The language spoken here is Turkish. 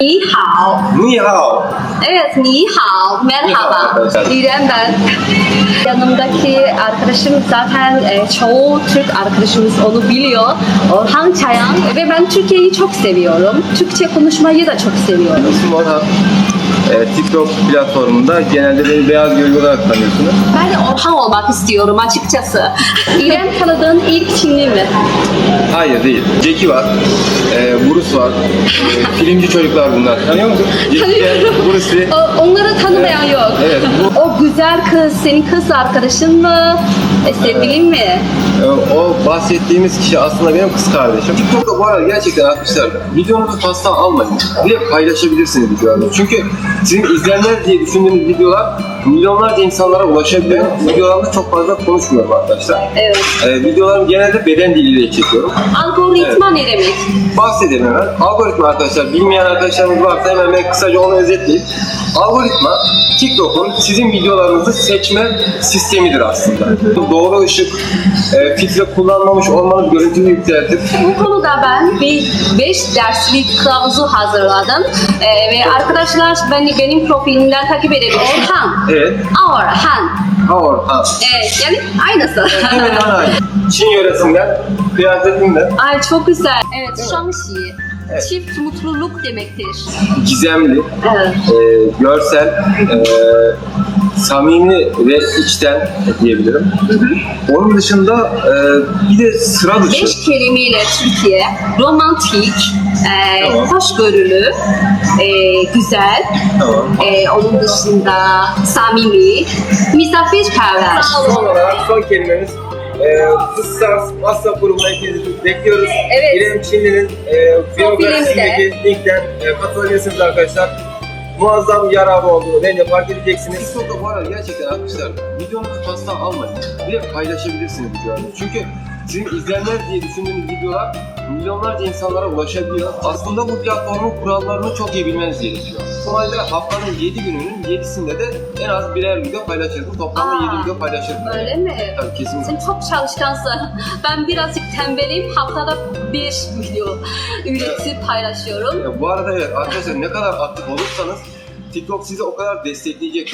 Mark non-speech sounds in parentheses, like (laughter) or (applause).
Ni hao. Ni hao. Evet, ni hao. Merhaba. İrem ben. Yanımdaki arkadaşım zaten e, çoğu Türk arkadaşımız onu biliyor. Orhan Çayan. Ve ben Türkiye'yi çok seviyorum. Türkçe konuşmayı da çok seviyorum. İsmim Orhan. Ee, TikTok platformunda genelde beni Beyaz Gölge olarak tanıyorsunuz. Ben de Orhan olmak istiyorum açıkçası. (laughs) İrem tanıdığın ilk Çinli mi? Hayır değil. Jackie var. Ee, Bruce var. Ee, (laughs) filmci çocuklar bunlar. Tanıyor musun? Jackie, Tanıyorum. Bruce Lee. O- onları tanımayan yok. Evet, bu- O güzel kız senin kız arkadaşın mı? E, sevgilin mi? Ee, o bahsettiğimiz kişi aslında benim kız kardeşim. TikTok'ta bu arada gerçekten atmışlar. Videonuzu fazla almayın. De paylaşabilirsiniz videolarınızı. Çünkü sizin izlenmez diye düşündüğünüz videolar milyonlarca insanlara ulaşabiliyor. Videolarımda çok fazla konuşmuyorum arkadaşlar. Evet. Ee, videolarımı genelde beden diliyle çekiyorum. Algoritma ne demek? Bahsedelim hemen. Algoritma arkadaşlar, bilmeyen arkadaşlarımız varsa hemen ben kısaca onu özetleyeyim. Algoritma, TikTok'un sizin videolarınızı seçme sistemidir aslında. Doğru ışık, e, filtre kullanmamış olmanız görüntüyü yükseltir. Bu konuda ben bir 5 derslik kılavuzu hazırladım. E, ve arkadaşlar beni benim profilimden takip edebilir. Orhan. Evet, Orhan. Orhan. Evet, yani aynısı. Hemen hemen aynı. Çin yöresinden, kıyafetinden Ay çok güzel. Evet, şamsi. Evet. Çift mutluluk demektir. gizemli, Evet. e, görsel, e, samimi ve içten diyebilirim. Onun dışında e, bir de sıra dışı. Beş kelimeyle Türkiye, romantik, e, Tamam. hoşgörülü, e, güzel, Tamam. e, onun dışında samimi, misafirperver. Son olarak son kelimemiz e, Fıssars WhatsApp grubuna hepinizi bekliyoruz. Evet. İrem Çinli'nin e, biyografisindeki linkten e, katılabilirsiniz arkadaşlar. Muazzam yararı olduğunu bence fark edeceksiniz. TikTok'ta bu arada gerçekten arkadaşlar videonuzu fazla almayın. De paylaşabilirsiniz videolarınızı. Çünkü sizin izlenmez diye düşündüğünüz videolar milyonlarca insanlara ulaşabiliyor. Aslında bu platformun kurallarını çok iyi bilmeniz gerekiyor. Normalde haftanın 7 gününün 7'sinde de en az birer video paylaşırdım. Toplamda Aa. 7 video paylaşırdım. Öyle mi? Tabii kesinlikle. Sen çok çalışkansın. (laughs) Ben birazcık tembelim. Haftada bir video üretip paylaşıyorum. Ya bu arada evet arkadaşlar ne kadar aktif olursanız TikTok sizi o kadar destekleyecektir.